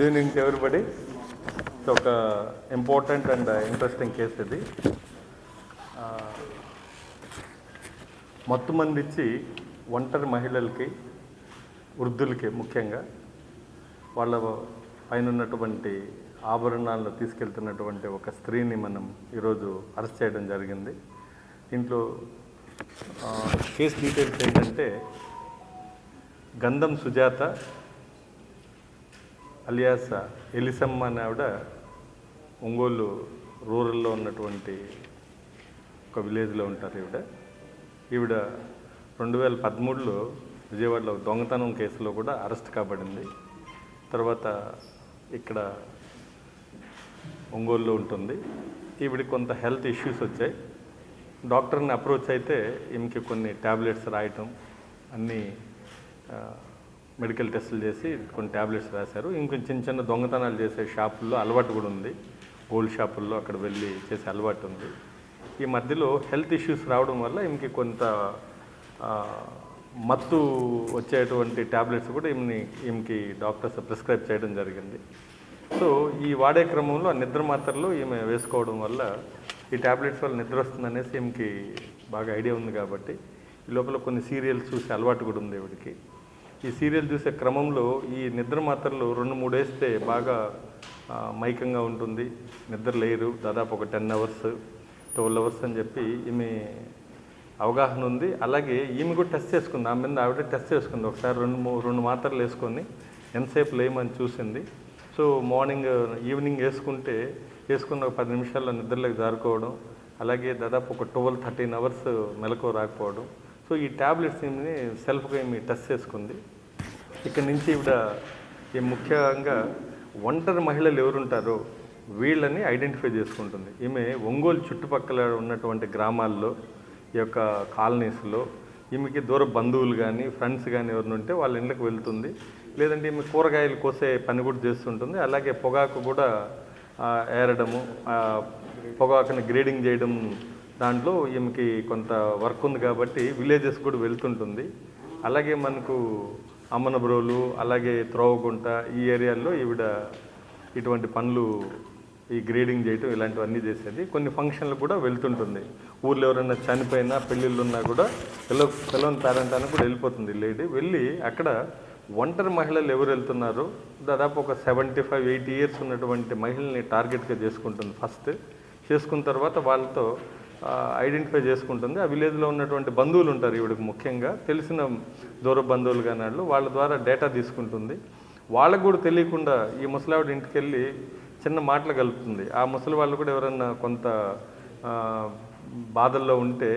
Good evening everybody ఒక important and interesting case ఇది. మత్తు మంది ఇచ్చి ఒంటరి మహిళలకి వృద్ధులకి ముఖ్యంగా వాళ్ళ పైన ఉన్నటువంటి ఆభరణాలను తీసుకెళ్తున్నటువంటి ఒక స్త్రీని మనం ఈరోజు అరెస్ట్ చేయడం జరిగింది. దీంట్లో కేసు డీటెయిల్స్ ఏంటంటే గంధం సుజాత అలియాస్ ఎలిసమ్మ అనే ఆవిడ ఒంగోలు రూరల్లో ఉన్నటువంటి ఒక విలేజ్లో ఉంటారు ఈవిడ. ఈవిడ రెండు వేల పదమూడులో విజయవాడలో దొంగతనం కేసులో కూడా అరెస్ట్ కాబడింది. తర్వాత ఇక్కడ ఒంగోలులో ఉంటుంది. ఈవిడ కొంత హెల్త్ ఇష్యూస్ వచ్చాయి. డాక్టర్ని అప్రోచ్ అయితే ఈమెకి కొన్ని ట్యాబ్లెట్స్ రాయటం అన్నీ మెడికల్ టెస్టులు చేసి కొన్ని ట్యాబ్లెట్స్ రాశారు. ఇంకొంచెం చిన్న చిన్న దొంగతనాలు చేసే షాపుల్లో అలవాటు కూడా ఉంది. గోల్డ్ షాపుల్లో అక్కడ వెళ్ళి చేసే అలవాటు ఉంది. ఈ మధ్యలో హెల్త్ ఇష్యూస్ రావడం వల్ల ఈమెకి కొంత మత్తు వచ్చేటువంటి ట్యాబ్లెట్స్ కూడా ఈమెని ఈమెకి డాక్టర్స్ ప్రిస్క్రైబ్ చేయడం జరిగింది. సో ఈ వాడే క్రమంలో ఆ నిద్ర మాత్రలు ఈమె వేసుకోవడం వల్ల ఈ ట్యాబ్లెట్స్ వల్ల నిద్ర వస్తుందనేసి ఈమెకి బాగా ఐడియా ఉంది కాబట్టి ఈ లోపల కొన్ని సీరియల్స్ చూసే అలవాటు కూడా ఉంది ఈవిడికి. ఈ సీరియల్ చూసే క్రమంలో ఈ నిద్ర మాత్రలు రెండు మూడు వేస్తే బాగా మైకంగా ఉంటుంది. నిద్ర లేరు. దాదాపు ఒక టెన్ అవర్స్ ట్వెల్వ్ అవర్స్ అని చెప్పి ఈమె అవగాహన ఉంది. అలాగే ఈమె కూడా టెస్ట్ చేసుకుంది. ఆమె మీద ఆవిడ టెస్ట్ చేసుకుంది. ఒకసారి రెండు రెండు మాత్రలు వేసుకొని ఎంతసేపు లేమని చూసింది. సో మార్నింగ్ ఈవినింగ్ వేసుకుంటే వేసుకున్న ఒక పది నిమిషాల్లో నిద్రలోకి జారుకోవడం అలాగే దాదాపు ఒక ట్వెల్వ్ థర్టీన్ అవర్స్ మెలకు రాకపోవడం సో ఈ ట్యాబ్లెట్స్ ఏమి సెల్ఫ్గా ఏమి టెస్ట్ చేసుకుంది. ఇక్కడ నుంచి ఇవిడ ఈ ముఖ్యంగా ఒంటరి మహిళలు ఎవరుంటారో వీళ్ళని ఐడెంటిఫై చేసుకుంటుంది. ఈమె ఒంగోలు చుట్టుపక్కల ఉన్నటువంటి గ్రామాల్లో ఈ యొక్క కాలనీస్లో ఈమెకి దూర బంధువులు కానీ ఫ్రెండ్స్ కానీ ఎవరిని ఉంటే వాళ్ళ ఇళ్ళకి వెళ్తుంది. లేదంటే ఈమె కూరగాయలు కోసే పని కూడా చేస్తుంటుంది. అలాగే పొగాకు కూడా ఏరడము పొగాకుని గ్రేడింగ్ చేయడం దాంట్లో ఈమెకి కొంత వర్క్ ఉంది కాబట్టి విలేజెస్ కూడా వెళ్తుంటుంది. అలాగే మనకు అమ్మనబ్రోలు అలాగే త్రోవగుంట ఈ ఏరియాల్లో ఈవిడ ఇటువంటి పనులు ఈ గ్రేడింగ్ చేయటం ఇలాంటివన్నీ చేసేది. కొన్ని ఫంక్షన్లు కూడా వెళ్తుంటుంది. ఊర్లో ఎవరైనా చనిపోయినా పెళ్ళిళ్ళు ఉన్నా కూడా పిల్ల పిల్లల పేరెంట్ అని కూడా వెళ్ళిపోతుంది లేడీ. వెళ్ళి అక్కడ ఒంటరి మహిళలు ఎవరు వెళ్తున్నారో? దాదాపు ఒక సెవెంటీ ఫైవ్ ఎయిటీ ఇయర్స్ ఉన్నటువంటి మహిళల్ని టార్గెట్గా చేసుకుంటుంది ఫస్ట్. చేసుకున్న తర్వాత వాళ్ళతో ఐడెంటిఫై చేసుకుంటుంది. ఆ విలేజ్లో ఉన్నటువంటి బంధువులు ఉంటారు ఈవిడకి ముఖ్యంగా. తెలిసిన దూర బంధువులు కానీ వాళ్ళు వాళ్ళ ద్వారా డేటా తీసుకుంటుంది. వాళ్ళకు కూడా తెలియకుండా ఈ ముసలావిడ ఇంటికి వెళ్ళి చిన్న మాటలు కలుపుతుంది. ఆ ముసలి వాళ్ళు కూడా ఎవరన్నా కొంత బాధల్లో ఉంటే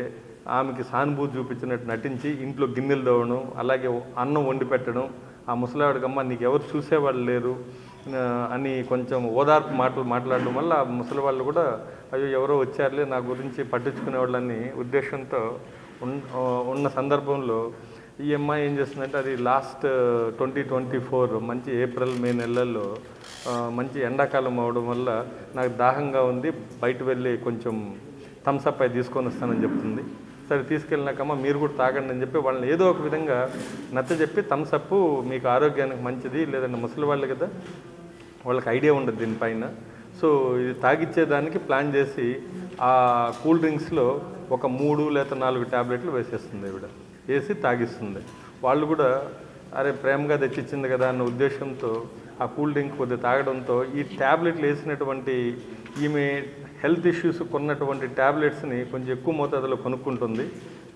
ఆమెకి సానుభూతి చూపించినట్టు నటించి ఇంట్లో గిన్నెలు తోవడం అలాగే అన్నం వండి పెట్టడం. ఆ ముసలావిడకమ్మ నీకు ఎవరు చూసేవాళ్ళు లేరు. అని కొంచెం ఓదార్పు మాటలు మాట్లాడడం వల్ల ముసలి వాళ్ళు కూడా అయ్యో ఎవరో వచ్చారులే నా గురించి పట్టించుకునే వాళ్ళని ఉద్దేశంతో ఉన్న సందర్భంలో ఈ అమ్మాయి ఏం చేస్తుందంటే అది లాస్ట్ ట్వంటీ ట్వంటీ ఫోర్ మంచి ఏప్రిల్ మే నెలల్లో మంచి ఎండాకాలం అవడం వల్ల నాకు దాహంగా ఉంది బయట వెళ్ళి కొంచెం థమ్స్అప్ అయి తీసుకొని వస్తానని చెప్తుంది. సరే తీసుకెళ్ళినాకమ్మ మీరు కూడా తాగండి అని చెప్పి వాళ్ళని ఏదో ఒక విధంగా నచ్చ చెప్పి మీకు ఆరోగ్యానికి మంచిది లేదంటే ముసలి వాళ్ళు కదా వాళ్ళకి ఐడియా ఉండదు దీనిపైన. సో ఇది తాగిచ్చేదానికి ప్లాన్ చేసి ఆ కూల్ డ్రింక్స్లో ఒక మూడు లేదా నాలుగు ట్యాబ్లెట్లు వేసేస్తుంది ఈవిడ. వేసి తాగిస్తుంది. వాళ్ళు కూడా అరే ప్రేమగా తెచ్చిచ్చింది కదా అన్న ఉద్దేశంతో ఆ కూల్ డ్రింక్ కొద్దిగా తాగడంతో ఈ ట్యాబ్లెట్లు వేసినటువంటి ఈమె హెల్త్ ఇష్యూస్ కొన్నటువంటి ట్యాబ్లెట్స్ని కొంచెం ఎక్కువ మోతాదులో కొనుక్కుంటుంది.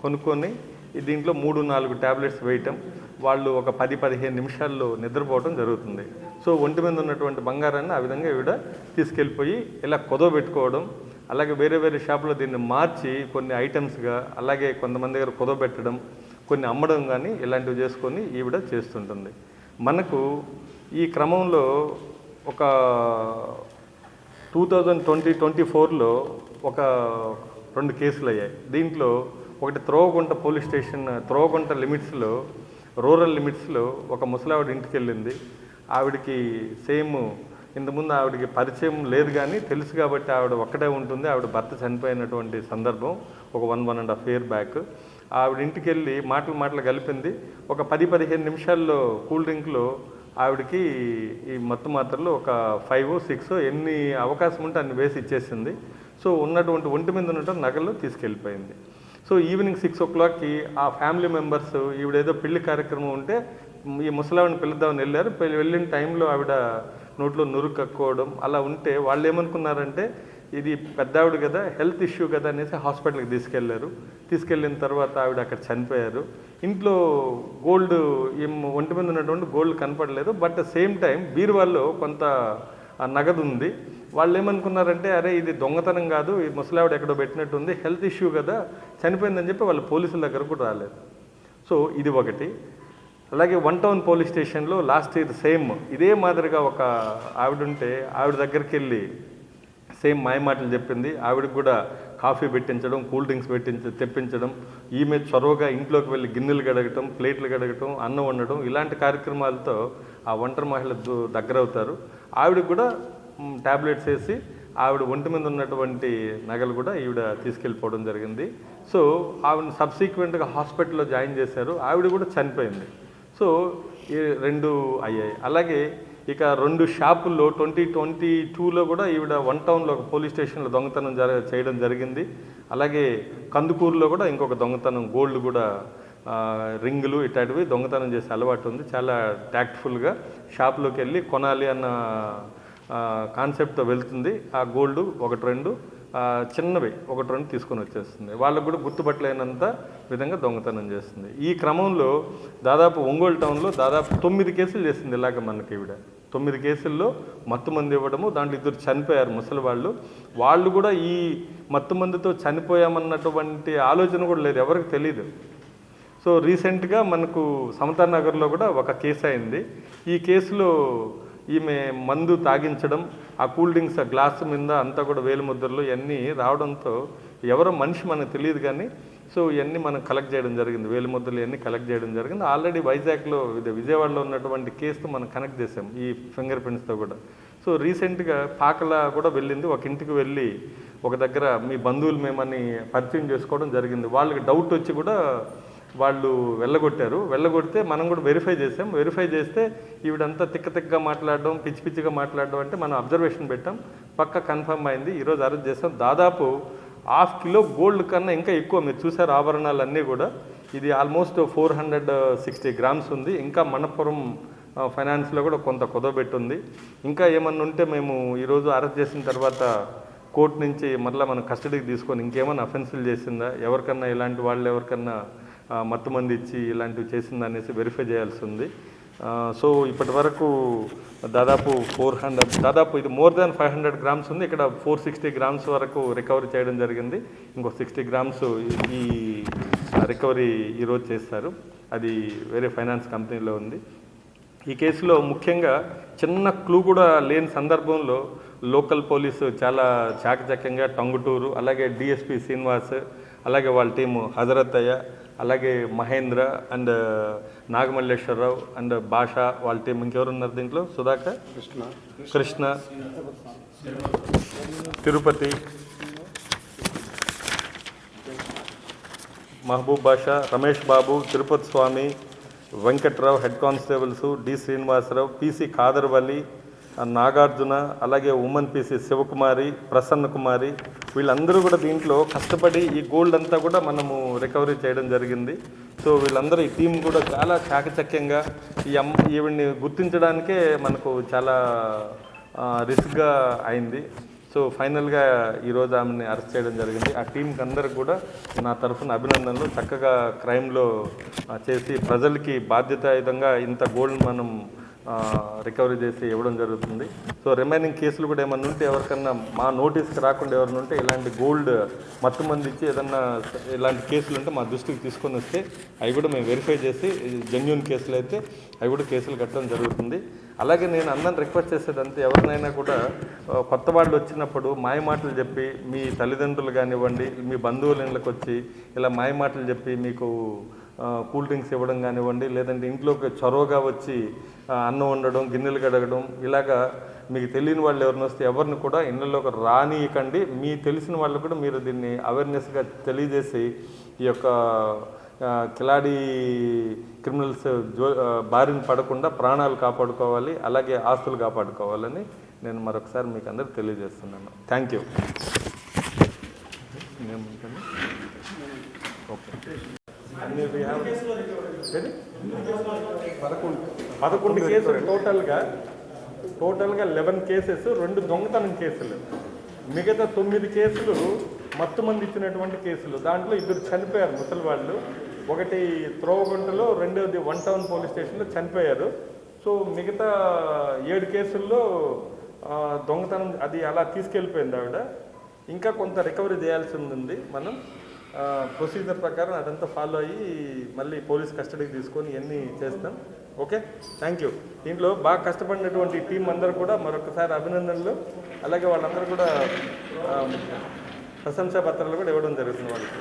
కొనుక్కొని దీంట్లో మూడు నాలుగు ట్యాబ్లెట్స్ వేయటం వాళ్ళు ఒక పది పదిహేను నిమిషాల్లో నిద్రపోవటం జరుగుతుంది. సో ఒంటి మీద ఉన్నటువంటి బంగారాన్ని ఆ విధంగా ఈవిడ తీసుకెళ్ళిపోయి ఇలా కొదవ పెట్టుకోవడం అలాగే వేరే వేరే షాపులో దీన్ని మార్చి కొన్ని ఐటమ్స్గా అలాగే కొంతమంది దగ్గర కుదవ పెట్టడం కొన్ని అమ్మడం కానీ ఇలాంటివి చేసుకొని ఈవిడ చేస్తుంటుంది. మనకు ఈ క్రమంలో ఒక టూ థౌజండ్ ట్వంటీ ట్వంటీ ఫోర్లో ఒక రెండు కేసులు అయ్యాయి. దీంట్లో ఒకటి త్రోవగుంట పోలీస్ స్టేషన్ త్రోవగుంట లిమిట్స్లో రూరల్ లిమిట్స్లో ఒక ముసలావిడ ఇంటికి వెళ్ళింది. ఆవిడకి సేమ్ ఇంతకుముందు ఆవిడకి పరిచయం లేదు కానీ తెలుసు కాబట్టి ఆవిడ ఒక్కటే ఉంటుంది. ఆవిడ భర్త చనిపోయినటువంటి సందర్భం ఒక one one and half year back. ఆవిడ ఇంటికి వెళ్ళి మాటలు మాటలు కలిపింది. ఒక పది పదిహేను నిమిషాల్లో కూల్ డ్రింక్లో ఆవిడకి ఈ మత్తు మాత్రలు ఒక ఫైవ్ సిక్స్ ఎన్ని అవకాశం ఉంటే అన్ని వేసి ఇచ్చేసింది. సో ఉన్నటువంటి ఒంటి మీద ఉన్నటువంటి నగలు తీసుకెళ్ళిపోయింది. సో ఈవినింగ్ సిక్స్ ఓ క్లాక్కి ఆ ఫ్యామిలీ మెంబర్స్ ఈవిడేదో పెళ్ళి కార్యక్రమం ఉంటే ఈ ముసలావిని పిలుద్దామని వెళ్ళారు. వెళ్ళిన టైంలో ఆవిడ నోట్లో నురు కక్కుకోవడం అలా ఉంటే వాళ్ళు ఏమనుకున్నారంటే ఇది పెద్ద ఆవిడ కదా హెల్త్ ఇష్యూ కదా అనేసి హాస్పిటల్కి తీసుకెళ్ళారు తీసుకెళ్ళిన తర్వాత ఆవిడ అక్కడ చనిపోయారు. ఇంట్లో గోల్డ్ ఏం ఒంటి మీద ఉన్నటువంటి గోల్డ్ కనపడలేదు. బట్ సేమ్ టైం బీరువాల్లో కొంత నగదు ఉంది. వాళ్ళు ఏమనుకున్నారంటే అరే ఇది దొంగతనం కాదు. ఈ ముసలావిడ ఎక్కడో పెట్టినట్టుంది హెల్త్ ఇష్యూ కదా. చనిపోయిందని చెప్పి వాళ్ళు పోలీసుల దగ్గర కూడా రాలేదు. సో ఇది ఒకటి. అలాగే వన్ టౌన్ పోలీస్ స్టేషన్లో లాస్ట్ ఇయర్ సేమ్ ఇదే మాదిరిగా ఒక ఆవిడ ఉంటే ఆవిడ దగ్గరికి వెళ్ళి సేమ్ మాయమాటలు చెప్పింది. ఆవిడకి కూడా కాఫీ పెట్టించడం కూల్ డ్రింక్స్ పెట్టించ తెప్పించడం ఈమె చొరవగా ఇంట్లోకి వెళ్ళి గిన్నెలు గడగటం ప్లేట్లు గడగటం అన్నం వండడం ఇలాంటి కార్యక్రమాలతో ఆ ఒంటరి మహిళ దగ్గర అవుతారు ఆవిడ కూడా ట్యాబ్లెట్స్ వేసి ఆవిడ ఒంటి మీద ఉన్నటువంటి నగలు కూడా ఈవిడ తీసుకెళ్ళిపోవడం జరిగింది. సో ఆవిడ సబ్సీక్వెంట్గా హాస్పిటల్లో జాయిన్ చేశారు. ఆవిడ కూడా చనిపోయింది. సో ఈ రెండు అయ్యాయి. అలాగే ఇక రెండు షాపుల్లో ట్వంటీ ట్వంటీ టూలో కూడా ఈవిడ వన్ టౌన్లో ఒక పోలీస్ స్టేషన్లో దొంగతనం జర చేయడం జరిగింది. అలాగే కందుకూరులో కూడా ఇంకొక దొంగతనం గోల్డ్ కూడా రింగులు ఇట్లాంటివి దొంగతనం చేసే అలవాటు ఉంది. చాలా ట్యాక్ట్ఫుల్గా షాప్లోకి వెళ్ళి కొనాలి అన్న కాన్సెప్ట్తో వెళ్తుంది. ఆ గోల్డ్ ఒకటి రెండు చిన్నవి ఒకటి రెండు తీసుకొని వచ్చేస్తుంది. వాళ్ళకు కూడా గుర్తుపట్టలేనంత విధంగా దొంగతనం చేస్తుంది. ఈ క్రమంలో దాదాపు ఒంగోలు టౌన్లో దాదాపు తొమ్మిది కేసులు చేసింది ఇలాగ మనకి ఈవిడ. తొమ్మిది కేసుల్లో మత్తు మంది ఇవ్వడము దాంట్లో ఇద్దరు చనిపోయారు ముసలి వాళ్ళు. వాళ్ళు కూడా ఈ మత్తు మందుతో చనిపోయామన్నటువంటి ఆలోచన కూడా లేదు ఎవరికి తెలియదు సో రీసెంట్గా మనకు సమతా నగర్లో కూడా ఒక కేసు అయింది. ఈ కేసులో ఈమె మందు తాగించడం ఆ కూల్ డ్రింక్స్ ఆ గ్లాసు మీద అంతా కూడా వేలు ముద్రలు ఇవన్నీ రావడంతో ఎవరో మనిషి మనకు తెలియదు కానీ సో ఇవన్నీ మనం కలెక్ట్ చేయడం జరిగింది. వేలు ముద్రలు ఇవన్నీ కలెక్ట్ చేయడం జరిగింది. ఆల్రెడీ వైజాగ్లో విజయవాడలో ఉన్నటువంటి కేసుతో మనం కనెక్ట్ చేసాం ఈ ఫింగర్ ప్రింట్స్తో కూడా. సో రీసెంట్గా పాకల కూడా వెళ్ళింది. ఒక ఇంటికి వెళ్ళి ఒక దగ్గర మీ బంధువులు మేమని పరిచయం చేసుకోవడం జరిగింది. వాళ్ళకి డౌట్ వచ్చి కూడా వాళ్ళు వెళ్ళగొట్టారు. వెళ్ళగొడితే మనం కూడా వెరిఫై చేసాం. వెరిఫై చేస్తే ఈవిడంతా తిక్క తిక్కగా మాట్లాడడం పిచ్చి పిచ్చిగా మాట్లాడడం అంటే మనం అబ్జర్వేషన్ పెట్టాం. పక్క కన్ఫర్మ్ అయింది. ఈరోజు అరెస్ట్ చేసాం. దాదాపు హాఫ్ కిలో గోల్డ్ కన్నా ఇంకా ఎక్కువ. మీరు చూసారు ఆభరణాలు అన్నీ కూడా. ఇది almost four hundred sixty grams ఉంది. ఇంకా మనపురం ఫైనాన్స్లో కూడా కొంత కుదవబెట్టుంది. ఇంకా ఏమన్నా ఉంటే మేము ఈరోజు అరెస్ట్ చేసిన తర్వాత కోర్టు నుంచి మరలా మనం కస్టడీకి తీసుకొని ఇంకేమైనా అఫెన్సులు చేసిందా? ఎవరికన్నా ఇలాంటి వాళ్ళు ఎవరికన్నా మత్తు మంది ఇచ్చి ఇలాంటివి చేసిందా అనేసి వెరిఫై చేయాల్సి ఉంది. సో ఇప్పటి వరకు దాదాపు ఫోర్ హండ్రెడ్ దాదాపు ఇది more than five hundred grams ఉంది. ఇక్కడ ఫోర్ సిక్స్టీ గ్రామ్స్ వరకు రికవరీ చేయడం జరిగింది. ఇంకో సిక్స్టీ గ్రామ్స్ ఈ రికవరీ ఈరోజు చేస్తారు. అది వేరే ఫైనాన్స్ కంపెనీలో ఉంది. ఈ కేసులో ముఖ్యంగా చిన్న క్లూ కూడా లేని సందర్భంలో లోకల్ పోలీసు చాలా చాకచక్యంగా టంగుటూరు అలాగే డిఎస్పి శ్రీనివాస్ అలాగే వాళ్ళ టీము హజరత్తయ్య అలాగే మహేంద్ర అండ్ నాగమల్లేశ్వరరావు అండ్ భాష వాళ్ళ టీం ఇంకెవరు ఉన్నారు దీంట్లో Sudhakar Krishna Krishna Tirupati Mahaboob Basha Ramesh Babu Tirupati Swamy Venkatrao head constables D Srinivasarao PC Khadarvalli ఆ Nagarjuna అలాగే ఉమెన్ పిసి శివకుమారి ప్రసన్న కుమారి వీళ్ళందరూ కూడా దీంట్లో కష్టపడి ఈ గోల్డ్ అంతా కూడా మనము రికవరీ చేయడం జరిగింది. సో వీళ్ళందరూ ఈ టీం కూడా చాలా చాకచక్యంగా ఈ అమ్మ ఈవిడ్ని గుర్తించడానికే మనకు చాలా రిస్క్గా అయింది. సో ఫైనల్గా ఈరోజు ఆమెని అరెస్ట్ చేయడం జరిగింది. ఆ టీంకి అందరికి కూడా నా తరఫున అభినందనలు. చక్కగా క్రైమ్లో చేసి ప్రజలకి బాధ్యతాయుతంగా ఇంత గోల్డ్ మనం రికవరీ చేసి ఇవ్వడం జరుగుతుంది. సో రిమైనింగ్ కేసులు కూడా ఏమన్నా ఉంటే ఎవరికన్నా మా నోటీస్కి రాకుండా ఎవరైనా ఉంటే ఇలాంటి గోల్డ్ మత్తు మంది ఇచ్చి ఏదన్నా ఇలాంటి కేసులు ఉంటే మా దృష్టికి తీసుకొని వస్తే అవి కూడా మేము వెరిఫై చేసి జెన్యున్ కేసులు అయితే అవి కూడా కేసులు కట్టడం జరుగుతుంది. అలాగే నేను అందరిని రిక్వెస్ట్ చేసేదంతా ఎవరినైనా కూడా కొత్త వాళ్ళు వచ్చినప్పుడు మాయ మాటలు చెప్పి మీ తల్లిదండ్రులు కానివ్వండి మీ బంధువుల ఇళ్ళకి వచ్చి ఇలా మాయ మాటలు చెప్పి మీకు కూల్ డ్రింక్స్ ఇవ్వడం కానివ్వండి లేదంటే ఇంట్లోకి చొరవగా వచ్చి అన్నం వండడం గిన్నెలు కడగడం ఇలాగా మీకు తెలియని వాళ్ళు ఎవరిని వస్తే ఎవరిని కూడా ఇళ్ళలోకి రానియకండి. మీ తెలిసిన వాళ్ళు కూడా మీరు దీన్ని అవేర్నెస్గా తెలియజేసి ఈ యొక్క కిలాడి క్రిమినల్స్ జో బారిన పడకుండా ప్రాణాలు కాపాడుకోవాలి అలాగే ఆస్తులు కాపాడుకోవాలని నేను మరొకసారి మీకు అందరికి తెలియజేస్తున్నాను. థ్యాంక్ యూ ఓకే అన్ని we have- ఏది? పదకొండు. పదకొండు కేసులు. టోటల్గా టోటల్గా లెవెన్ కేసెస్ రెండు దొంగతనం కేసులు. మిగతా తొమ్మిది కేసులు మత్తు మంది ఇచ్చినటువంటి కేసులు. దాంట్లో ఇద్దరు చనిపోయారు ముసలి వాళ్ళు ఒకటి త్రోవగుంటలో రెండవది వన్ టౌన్ పోలీస్ స్టేషన్లో చనిపోయారు. సో మిగతా ఏడు కేసుల్లో దొంగతనం అది అలా తీసుకెళ్ళిపోయింది ఆవిడ. ఇంకా కొంత రికవరీ చేయాల్సి ఉంది మనం. ప్రొసీజర్ ప్రకారం అదంతా ఫాలో అయ్యి మళ్ళీ పోలీస్ కస్టడీకి తీసుకొని ఇవన్నీ చేస్తాం. ఓకే థ్యాంక్ యూ దీంట్లో బాగా కష్టపడినటువంటి టీం అందరూ కూడా మరొకసారి అభినందనలు. అలాగే వాళ్ళందరూ కూడా ప్రశంసా పత్రాలు కూడా ఇవ్వడం జరుగుతుంది వాళ్ళకి.